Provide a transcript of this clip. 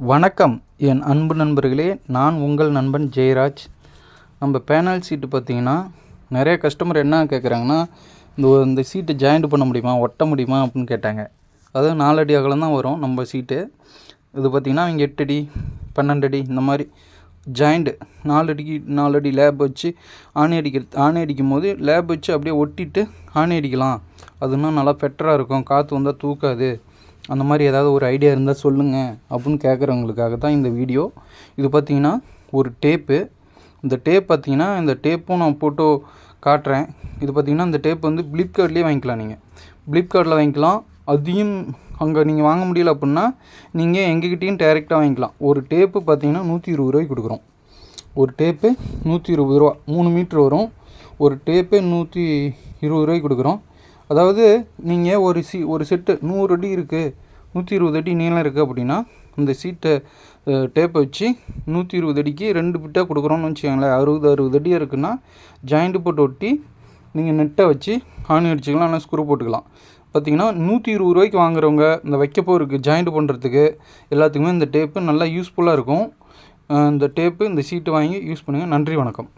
வணக்கம் என் அன்பு நண்பர்களே. நான் உங்கள் நண்பன் ஜெயராஜ். நம்ம பேனல் சீட்டு பார்த்தீங்கன்னா நிறைய கஸ்டமர் என்ன கேட்குறாங்கன்னா இந்த இந்த சீட்டு ஜாயிண்ட் பண்ண முடியுமா? ஒட்ட முடியுமா? அப்படின்னு கேட்டாங்க. அதாவது நாலடி அகலம் தான் வரும் நம்ம சீட்டு. இது பார்த்திங்கன்னா அவங்க எட்டு அடி பன்னெண்டு அடி இந்த மாதிரி ஜாயிண்ட்டு நாலு அடிக்கு நாலு அடி லேப் வச்சு ஆணி அடிக்கிறது ஆணி அடிக்கும் போது லேப் வச்சு அப்படியே ஒட்டிட்டு ஆணி அடிக்கலாம். அதுனா நல்லா பெட்டராக இருக்கும். காற்று வந்தால் தூக்காது. அந்த மாதிரி ஏதாவது ஒரு ஐடியா இருந்தால் சொல்லுங்கள் அப்படின்னு கேட்குறவங்களுக்காக தான் இந்த வீடியோ இது பார்த்தீங்கன்னா ஒரு டேப்பு இந்த டேப் பார்த்தீங்கன்னா இந்த டேப்பும் நான் ஃபோட்டோ காட்டுறேன். இது பார்த்தீங்கன்னா இந்த டேப் வந்து ஃப்ளிப்கார்ட்லேயே வாங்கிக்கலாம் நீங்கள் ஃப்ளிப்கார்ட்டில் வாங்கிக்கலாம். அதையும் அங்கே நீங்கள் வாங்க முடியல அப்படின்னா நீங்கள் எங்ககிட்டையும் டேரெக்டாக வாங்கிக்கலாம். ஒரு டேப்பு பார்த்தீங்கன்னா நூற்றி இருபது ரூபாய்க்கு கொடுக்குறோம். ஒரு டேப்பு நூற்றி இருபது ரூபா. மூணு மீட்ரு வரும். ஒரு டேப்பே நூற்றி இருபது ரூபாய்க்கு கொடுக்குறோம். அதாவது நீங்கள் ஒரு சி ஒரு செட்டு நூறு அடி இருக்குது நூற்றி இருபது அடி நீளம் இருக்குது அப்படின்னா இந்த சீட்டை டேப்பை வச்சு நூற்றி இருபது அடிக்கு ரெண்டு பிட்டாக கொடுக்குறோம்னு வச்சுக்கோங்களேன். அறுபது அறுபது அடி இருக்குன்னா ஜாயிண்ட்டு போட்டு ஒட்டி நீங்கள் நெட்டை வச்சு ஆணி அடிச்சுக்கலாம் ஆனால் ஸ்க்ரூ போட்டுக்கலாம். பார்த்தீங்கன்னா நூற்றி இருபது ரூபாய்க்கு வாங்குறவங்க இந்த வைக்கப்போ இருக்குது ஜாயிண்ட் பண்ணுறதுக்கு எல்லாத்துக்குமே இந்த டேப்பு நல்லா யூஸ்ஃபுல்லாக இருக்கும். இந்த டேப்பு இந்த சீட்டு வாங்கி யூஸ் பண்ணுங்கள் நன்றி வணக்கம்.